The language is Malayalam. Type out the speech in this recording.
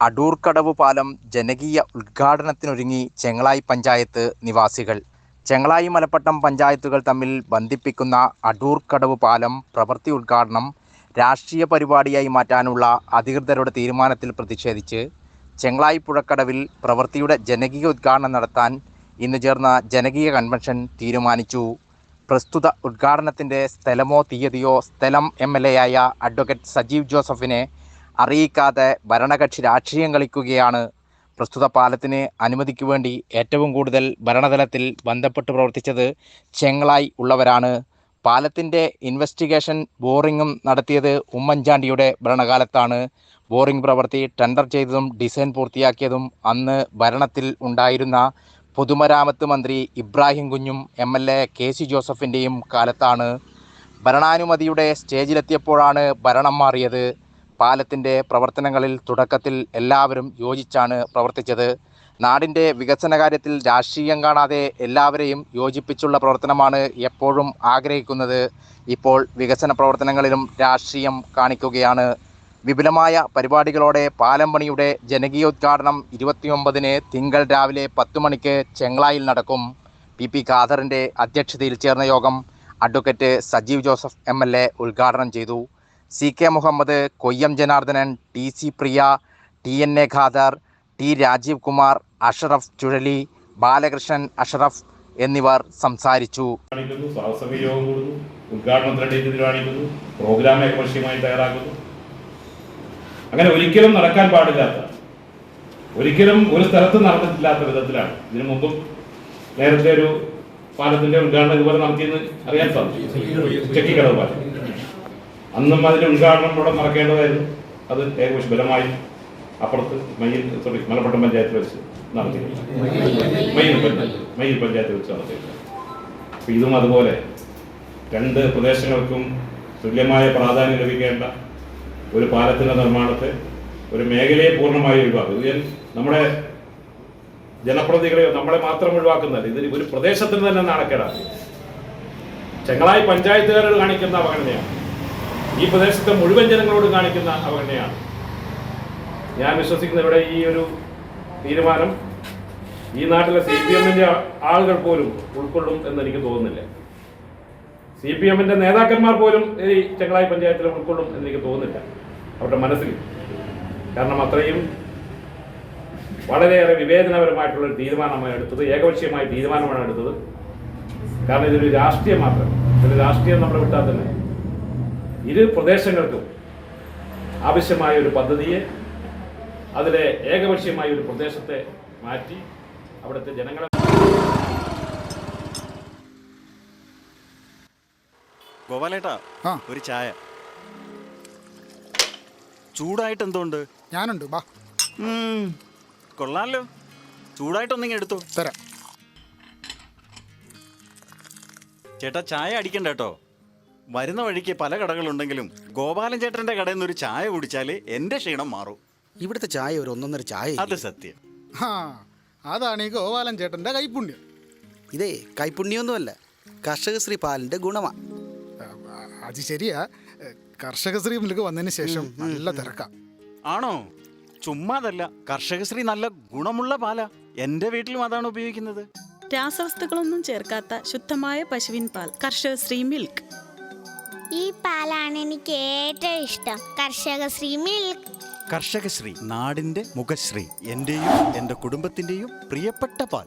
അടൂർക്കടവ് പാലം ജനകീയ ഉദ്ഘാടനത്തിനൊരുങ്ങി ചെങ്ങളായി പഞ്ചായത്ത് നിവാസികൾ. ചെങ്ങളായി മലപ്പട്ടം പഞ്ചായത്തുകൾ തമ്മിൽ ബന്ധിപ്പിക്കുന്ന അടൂർക്കടവ് പാലം പ്രവൃത്തി ഉദ്ഘാടനം രാഷ്ട്രീയ പരിപാടിയായി മാറ്റാനുള്ള അധികൃതരുടെ തീരുമാനത്തിൽ പ്രതിഷേധിച്ച് ചെങ്ങളായി പുഴക്കടവിൽ പ്രവൃത്തിയുടെ ജനകീയ ഉദ്ഘാടനം നടത്താൻ ഇന്ന് ചേർന്ന ജനകീയ കൺവെൻഷൻ തീരുമാനിച്ചു. പ്രസ്തുത ഉദ്ഘാടനത്തിന്റെ സ്ഥലമോ തീയതിയോ സ്ഥലം എം എൽ എ ആയ അഡ്വക്കേറ്റ് സജീവ് ജോസഫിനെ അറിയിക്കാതെ ഭരണകക്ഷി രാഷ്ട്രീയം കളിക്കുകയാണ് പ്രസ്തുത പാലത്തിന് അനുമതിക്ക് വേണ്ടി ഏറ്റവും കൂടുതൽ ഭരണതലത്തിൽ ബന്ധപ്പെട്ട് പ്രവർത്തിച്ചത് ചെങ്ങളായി ഉള്ളവരാണ്. പാലത്തിന്റെ ഇൻവെസ്റ്റിഗേഷൻ ബോറിങ്ങും നടത്തിയത് ഉമ്മൻചാണ്ടിയുടെ ഭരണകാലത്താണ്. ബോറിംഗ് പ്രവൃത്തി ടെൻഡർ ചെയ്തതും ഡിസൈൻ പൂർത്തിയാക്കിയതും അന്ന് ഭരണത്തിൽ ഉണ്ടായിരുന്ന പൊതുമരാമത്ത് മന്ത്രി ഇബ്രാഹിം കുഞ്ഞും M L A K C ജോസഫിന്റെയും കാലത്താണ്. ഭരണാനുമതിയുടെ സ്റ്റേജിലെത്തിയപ്പോഴാണ് ഭരണം മാറിയത്. പാലത്തിന്റെ പ്രവർത്തനങ്ങളിൽ തുടക്കത്തിൽ എല്ലാവരും യോജിച്ചാണ് പ്രവർത്തിച്ചത്. നാടിന്റെ വികസന കാര്യത്തിൽ രാഷ്ട്രീയം കാണാതെ എല്ലാവരെയും യോജിപ്പിച്ചുള്ള പ്രവർത്തനമാണ് എപ്പോഴും ആഗ്രഹിക്കുന്നത്. ഇപ്പോൾ വികസന പ്രവർത്തനങ്ങളിലും രാഷ്ട്രീയം കാണിക്കുകയാണ്. വിപുലമായ പരിപാടികളോടെ പാലം പണിയുടെ ജനകീയോദ്ഘാടനം ഇരുപത്തിയൊമ്പതിന് തിങ്കൾ രാവിലെ പത്ത് മണിക്ക് ചെങ്ങളായിൽ നടക്കും. പി പി ഖാദറിന്റെ അധ്യക്ഷതയിൽ ചേർന്ന യോഗം അഡ്വക്കേറ്റ് സജീവ് ജോസഫ് എം ഉദ്ഘാടനം ചെയ്തു. C K Muhammad Koyyam Janardhanan T C Priya T N A Khader T Rajeev Kumar Ashraf Chuzhali Balakrishnan Ashraf എന്നിവർ സംസാരിച്ചു. കൂടുന്നു തീരുമാനിക്കുന്നു പ്രോഗ്രാം ഏകപക്ഷീയമായി തയ്യാറാക്കുന്നു. അങ്ങനെ ഒരിക്കലും നടക്കാൻ പാടില്ലാത്ത ഒരിക്കലും ഒരു സ്ഥലത്ത് നടന്നിട്ടില്ലാത്ത വിധത്തിലാണ് ഇതിനു മുമ്പും നേരത്തെ ഒരു പാലത്തിന്റെ ഉദ്ഘാടനം ഇതുപോലെ നടത്തിയെന്ന് അറിയാൻ സാധിച്ചു. ചെക്കിക്കടവ് പാലം. അന്നും അതിന്റെ ഉദ്ഘാടനം ഇവിടെ നടക്കേണ്ടതായിരുന്നു. അത് ഏകദേശം ബലമായി അപ്പുറത്ത് മയ്യിൽ സോറി മലപ്പട്ടം പഞ്ചായത്ത് വെച്ച് നടത്തി മയ്യിൽ പഞ്ചായത്ത് മയ്യിൽ പഞ്ചായത്ത് വെച്ച് നടത്തി അപ്പം ഇതും അതുപോലെ രണ്ട് പ്രദേശങ്ങൾക്കും തുല്യമായ പ്രാധാന്യം ലഭിക്കേണ്ട ഒരു പാലത്തിന്റെ നിർമ്മാണത്തെ ഒരു മേഖലയെ പൂർണമായി ഒഴിവാക്കും ഇത് നമ്മുടെ ജനപ്രതികളെ നമ്മളെ മാത്രം ഒഴിവാക്കുന്നതല്ല ഇതിന് ഒരു പ്രദേശത്തിന് തന്നെ നാണക്കേടാണ്. ചെങ്ങളായി പഞ്ചായത്തുകാരോട് കാണിക്കുന്ന അവഗണനയാണ്. ഈ പ്രദേശത്തെ മുഴുവൻ ജനങ്ങളോട് കാണിക്കുന്ന അവഗണനയാണ് ഞാൻ വിശ്വസിക്കുന്ന ഇവിടെ ഈ ഒരു തീരുമാനം ഈ നാട്ടിലെ സി പി എമ്മിന്റെ ആളുകൾ പോലും ഉൾക്കൊള്ളും എന്ന് എനിക്ക് തോന്നുന്നില്ല. സി പി എമ്മിന്റെ നേതാക്കന്മാർ പോലും ഈ ചെങ്ങളായി പഞ്ചായത്തിൽ ഉൾക്കൊള്ളും എന്ന് എനിക്ക് തോന്നുന്നില്ല. അവരുടെ മനസ്സിൽ. കാരണം അത്രയും വളരെയേറെ വിവേചനപരമായിട്ടുള്ള ഒരു തീരുമാനമാണ് എടുത്തത്. ഏകപക്ഷീയമായ തീരുമാനമാണ് എടുത്തത്. കാരണം ഇതൊരു രാഷ്ട്രീയം മാത്രം. ഇതൊരു രാഷ്ട്രീയം നമ്മുടെ വിട്ടാൽ തന്നെ ഇരു പ്രദേശങ്ങൾക്കും ആവശ്യമായ ഒരു പദ്ധതിയെ അതിലെ ഏകപക്ഷീയമായ ഒരു പ്രദേശത്തെ മാറ്റി അവിടുത്തെ ജനങ്ങളെ ഗോപാലേട്ടാ ആ. ഒരു ചായ. ചൂടായിട്ട് എന്തുണ്ട്? ഞാനുണ്ട് ബാ. ഉം, കൊള്ളാലോ. ചൂടായിട്ടൊന്നെങ്കിൽ എടുത്തോ. തരാം. ചേട്ടാ ചായ അടിക്കണ്ട കേട്ടോ. വരുന്ന വഴിക്ക് പല കടകളുണ്ടെങ്കിലും ഗോപാലൻ ചേട്ടന്റെ കടയിൽ നിന്ന് ഒരു ചായ കുടിച്ചാൽ എന്റെ ക്ഷീണം മാറും. ഇവിടുത്തെ ചായ ഒരു ഒന്നൊന്നര ചായ അത് സത്യം. ആ അതാണ് ഈ ഗോപാലൻ ചേട്ടന്റെ കൈപ്പുണ്യം ഇതേ കൈപ്പുണ്യൊന്നുമല്ല കർഷകശ്രീ പാലിന്റെ ഗുണമാ. അത് ശരിയാ. കർഷകശ്രീ മുന്നിലേക്ക് വന്നതിന് ശേഷം നല്ല തിരക്കാം. ആണോ? ചുമ്മാതല്ല കർഷകശ്രീ നല്ല ഗുണമുള്ള പാലാ. എന്റെ വീട്ടിലും അതാണ് ഉപയോഗിക്കുന്നത്. രാസവസ്തുക്കളൊന്നും ചേർക്കാത്ത ശുദ്ധമായ പശുവിൻ പാൽ കർഷകശ്രീ മിൽക്ക്. ഈ പാലാണ് എനിക്ക് ഏറ്റവും ഇഷ്ടം. കർഷകശ്രീ മിൽക്ക്. കർഷകശ്രീ നാടിന്റെ മുഖശ്രീ എന്റെയും എന്റെ കുടുംബത്തിന്റെയും പ്രിയപ്പെട്ട പാൽ.